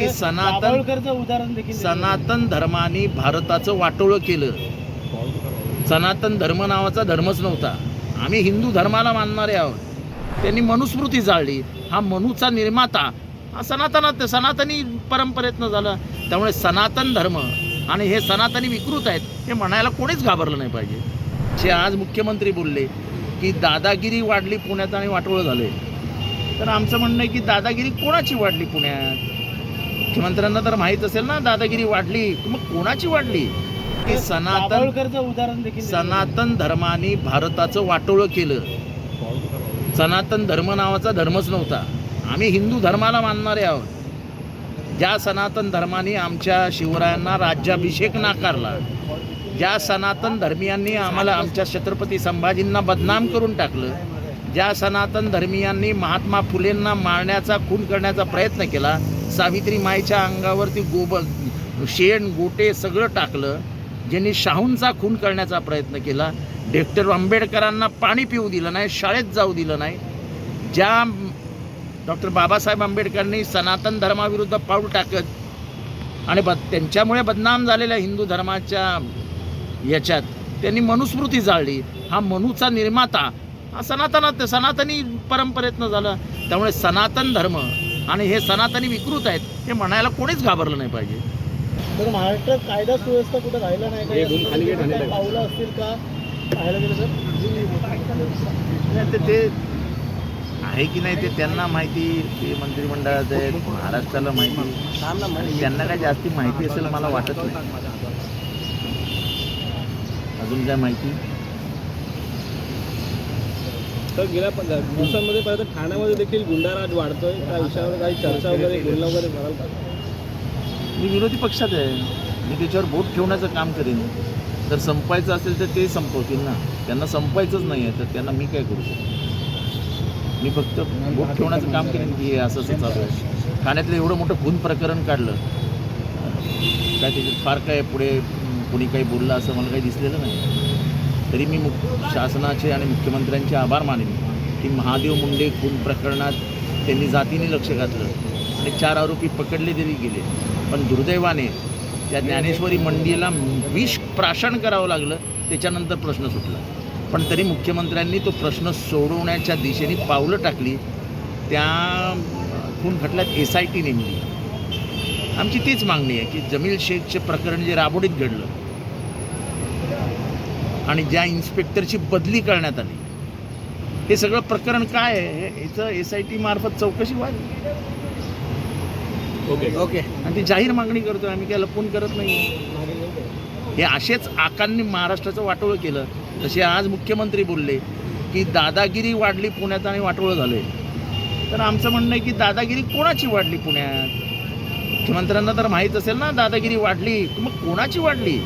की सनातन. सनातन धर्माने भारताचं वाटोळं केलं. सनातन धर्म नावाचा धर्मच नव्हता. आम्ही हिंदू धर्माला मानणारे आहोत. त्यांनी मनुस्मृती जाळली. हा मनूचा निर्माता हा सनातनात सनातनी परंपरेतनं झालं. त्यामुळे सनातन धर्म आणि हे सनातनी विकृत आहेत हे म्हणायला कोणीच घाबरलं नाही पाहिजे. जे आज मुख्यमंत्री बोलले की दादागिरी वाढली पुण्यात आणि वाटोळं झाले तर आमचं म्हणणं आहे की दादागिरी कोणाची वाढली पुण्यात? मुख्यमंत्र्यांना तर माहीत असेल ना दादागिरी वाढली. मग कोणाची वाढली? की सनातन उदाहरण देखील. सनातन धर्माने भारताचं वाटोळं केलं. सनातन धर्म नावाचा धर्मच नव्हता. आम्ही हिंदू धर्माला मानणारे आहोत. ज्या सनातन धर्माने आमच्या शिवरायांना राज्याभिषेक नाकारला ज्या सनातन धर्मियांनी आम्हाला आमच्या छत्रपती संभाजींना बदनाम करून टाकलं ज्या सनातन धर्मियांनी महात्मा फुलेंना मारण्याचा खून करण्याचा प्रयत्न केला सावित्री माईच्या अंगावरती गोब शेण गोटे सगळं टाकलं ज्यांनी शाहूंचा खून करण्याचा प्रयत्न केला डॉक्टर आंबेडकरांना पाणी पिऊ दिलं नाही शाळेत जाऊ दिलं नाही ज्या डॉक्टर बाबासाहेब आंबेडकरांनी सनातन धर्माविरुद्ध पाऊल टाकत आणि ब त्यांच्यामुळे बदनाम झालेल्या हिंदू धर्माच्या याच्यात त्यांनी मनुस्मृती जाळली. हा मनूचा निर्माता सनातनात सनातनी परंपरेतनं झालं. त्यामुळे सनातन धर्म आणि हे सनातनी विकृत आहेत हे म्हणायला कोणीच घाबरलं नाही पाहिजे. तर महाराष्ट्रात कायदा सुव्यवस्था कुठे राहिलं नाही हे आहे. पावलं असतील का? पाहायला गेलं तर? नाही ते ते आहे की नाही ते त्यांना माहिती ते मंत्रिमंडळात आहेत महाराष्ट्राला माहिती. त्यांना काय जास्ती माहिती असेल मला वाटत नाही. अजून काय माहिती? तर गेल्या दिवसांमध्ये पाहिलं तर ठाण्यामध्ये देखील गुंडाराज वाढतोय. त्या विषयावर काही चर्चा वगैरे बोलणं वगैरे कराल का? मी विरोधी पक्षात आहे. मी त्याच्यावर बोट ठेवण्याचं काम करेन. जर संपायचं असेल तर ते संपवतील ना. त्यांना संपायचंच नाही आहे तर त्यांना मी काय करू शकतो? मी फक्त बोट ठेवण्याचं काम करेन की हे असं असं चालू आहे. ठाण्यातलं एवढं मोठं खून प्रकरण काढलं. काय त्याच्यात फार काय पुढे कोणी काही बोललं असं मला काही दिसलेलं नाही. तरी मी मुख शासनाचे आणि मुख्यमंत्र्यांचे आभार मानेन की महादेव मुंडे खून प्रकरणात त्यांनी जातीने लक्ष घातलं आणि चार आरोपी पकडले तरी गेले. पण दुर्दैवाने त्या ज्ञानेश्वरी मंडीला विष प्राशन करावं लागलं त्याच्यानंतर प्रश्न सुटला. पण तरी मुख्यमंत्र्यांनी तो प्रश्न सोडवण्याच्या दिशेने पावलं टाकली. त्या खून खटल्यात एस आय टी नेमली. आमची तीच मागणी आहे की जमील शेखचे प्रकरण जे राबोडीत घडलं आणि ज्या इन्स्पेक्टरची बदली करण्यात आली. हे सगळं प्रकरण काय आहे? हे- याचं एस आय टी मार्फत चौकशी व्हावी? ओके. ओके. आणि ती जाहीर मागणी करतोय. आम्ही काय लपून करत नाही. हे असेच आकांनी महाराष्ट्राचं वाटोळं केलं. तसे आज मुख्यमंत्री बोलले की दादागिरी वाढली पुण्यात आणि वाटोळं झालंय. तर आमचं म्हणणं आहे की दादागिरी कोणाची वाढली पुण्यात? मुख्यमंत्र्यांना तर माहीत असेल ना दादागिरी वाढली. मग कोणाची वाढली?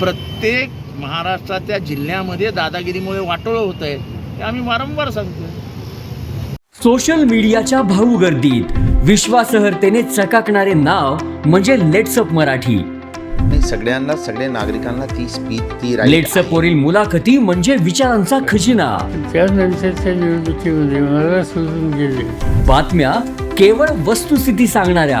प्रत्येक महाराष्ट्राच्या जिल्ह्यामध्ये दादागिरीमुळे वाटोळं होत आहे हे आम्ही वारंवार सांगतोय. सोशल मीडियाच्या भाऊ गर्दीत विश्वासार्हतेने चकाकणारे नाव म्हणजे लेट्सअप मराठी. नाही सगळ्यांना सगळ्या नागरिकांना ती स्पीच ती right लेट्सअप. वरील मुलाखती म्हणजे विचारांचा खजिना. त्यानंतरच्या निवडणुकीमध्ये मला सोडून गेले. बातम्या केवळ वस्तुस्थिती सांगणाऱ्या.